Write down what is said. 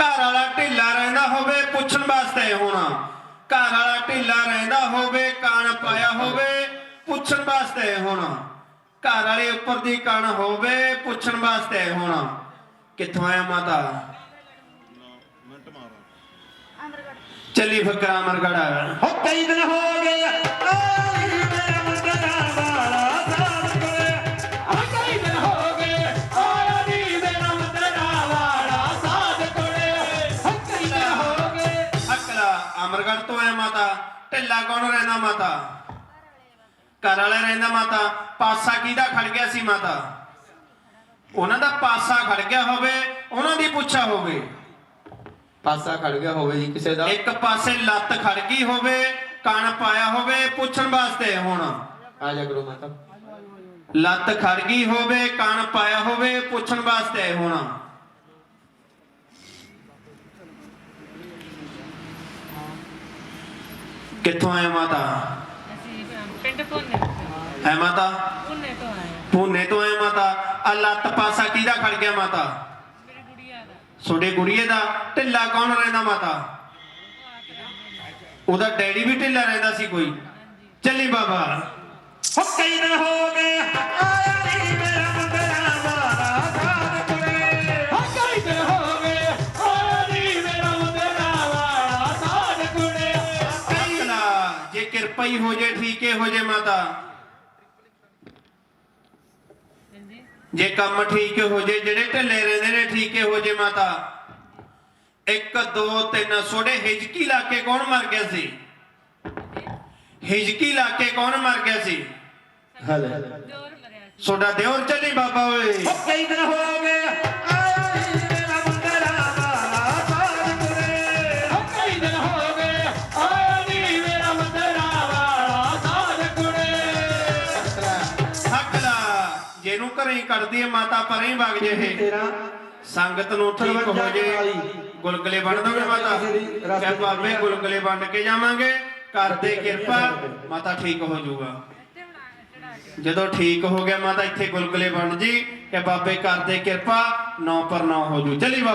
ਘਰ ਵਾਲਾ ਢਿੱਲਾ ਰਹਿੰਦਾ ਹੋਵੇ, ਪੁੱਛਣ ਵਾਸਤੇ ਹੋਣਾ। ਘਰ ਵਾਲਾ ਢਿੱਲਾ ਰਹਿੰਦਾ ਹੋਵੇ ਕਾਣ ਪਾਇਆ ਹੋਵੇ, ਪੁੱਛਣ ਵਾਸਤੇ ਹੋਣਾ। ਘਰ ਵਾਲੇ ਉੱਪਰ ਦੀ ਕਣ ਹੋਵੇ, ਪੁੱਛਣ ਵਾਸਤੇ ਹੋਣਾ। ਕਿੱਥੋਂ ਆਇਆ ਮਾਤਾ? ਚੱਲੀ ਫਕਰਾ ਅਮਰਗੜਾ ਹੋ ਕਈ ਦਿਨ ਹੋ ਗਏ ਆਈ ਮੇਰਾ ਅਮਰਗੜ ਤੋਂ ਆਇਆ ਮਾਤਾ। ਢਿੱਲਾ ਕੌਣ ਰਹਿੰਦਾ ਮਾਤਾ? ਘਰ ਵਾਲਾ ਰਹਿੰਦਾ ਮਾਤਾ। ਪਾਸਾ ਕਿਹਦਾ ਖੜ ਗਿਆ ਸੀ ਮਾਤਾ? ਉਹਨਾਂ ਦਾ ਪਾਸਾ ਖੜ ਗਿਆ ਹੋਵੇ ਉਹਨਾਂ ਦੀ ਪੁੱਛਾ ਹੋਵੇ। ਪਾਸਾ ਖੜ ਗਿਆ ਹੋਵੇ ਜੀ ਕਿਸੇ ਦਾ। ਇੱਕ ਪਾਸੇ ਲੱਤ ਖੜ ਗਈ ਹੋਵੇ ਕਣ ਪਾਇਆ ਹੋਵੇ ਪੁੱਛਣ ਵਾਸਤੇ ਹੋਣਾ। ਆ ਜਾ ਕਰੋ ਮਾਤਾ। ਲੱਤ ਖੜ ਗਈ ਹੋਵੇ ਕਣ ਪਾਇਆ ਹੋਵੇ ਪੁੱਛਣ ਵਾਸਤੇ ਹੋਣਾ। ਕਿੱਥੋਂ ਆਇਆ ਮਾਤਾ? ਅਸੀਂ ਪਿੰਡ ਕੋਨੇ ਹੈ। ਮਾਤਾ? ਕੋਨੇ ਤੋਂ ਆਏ। ਪੂਨੇ ਤੋਂ ਆਇਆ ਮਾਤਾ? ਆ ਲੱਤ ਪਾਸਾ ਕਿਹਦਾ ਖੜ ਗਿਆ ਮਾਤਾ? ਮੇਰੀ ਗੁੜੀਆ ਦਾ। ਛੋਡੇ ਗੁੜੀਏ ਦਾ ਢਿੱਲਾ ਕੌਣ ਰਹਿੰਦਾ ਮਾਤਾ? ਉਹਦਾ ਡੈਡੀ ਵੀ ਢਿੱਲਾ ਰਹਿੰਦਾ ਸੀ ਕੋਈ? ਚੱਲੀ ਬਾਬਾ। ਹੋ ਕਈ ਦਿਨ ਹੋ ਕਿਰਪਾ ਹੀ ਹੋ ਜੇ ਠੀਕੇ ਹੋ ਜੇ ਮਾਤਾ। ਹਾਂਜੀ ਜੇ ਕੰਮ ਠੀਕ ਹੋ ਜੇ ਜਿਹੜੇ ਢਿੱਲੇ ਰਹਿੰਦੇ ਨੇ ਠੀਕੇ ਹੋ ਜੇ ਮਾਤਾ। 1 2 3 ਛੋੜੇ ਹਿਜਕੀ ਲਾ ਕੇ ਕੌਣ ਮਰ ਗਿਆ ਸੀ? ਹਿਜਕੀ ਲਾ ਕੇ ਕੌਣ ਮਰ ਗਿਆ ਸੀ? ਹਲੇ। ਜੋਰ ਮਰਿਆ ਸੀ ਛੋਡਾ ਦਿਓਰ ਚੱਲੀ ਬਾਬਾ ਓਏ। ਕਈ ਦਿਨ ਹੋ ਘਰੇ ਹੀ ਕੱਢਦੀ ਹੈ ਮਾਤਾ ਪਰੇ ਵਗ ਜੇ ਇਹ। ਸੰਗਤ ਨੂੰ ਠੀਕ ਹੋ ਜੇ। ਗੁਲਗਲੇ ਵੰਡ ਦੋਗੇ ਮਾਤਾ। ਕਹਿ ਬਾਬੇ ਗੁਲਗਲੇ ਵੰਡ ਕੇ ਜਾਵਾਂਗੇ। ਕਰਦੇ ਕਿਰਪਾ ਮਾਤਾ ਠੀਕ ਹੋ ਜਾਊਗਾ। ਬਣਾ ਜਦੋਂ ਠੀਕ ਹੋ ਗਿਆ ਮਾਤਾ ਇੱਥੇ ਗੁਲਗਲੇ ਵੰਡ ਜੀ। ਕਿ ਬਾਬੇ ਕਰਦੇ ਕਿਰਪਾ ਨੌ ਪਰ ਨੌ ਹੋ ਜੂ। ਚਲੀ ਬਾਬਾ।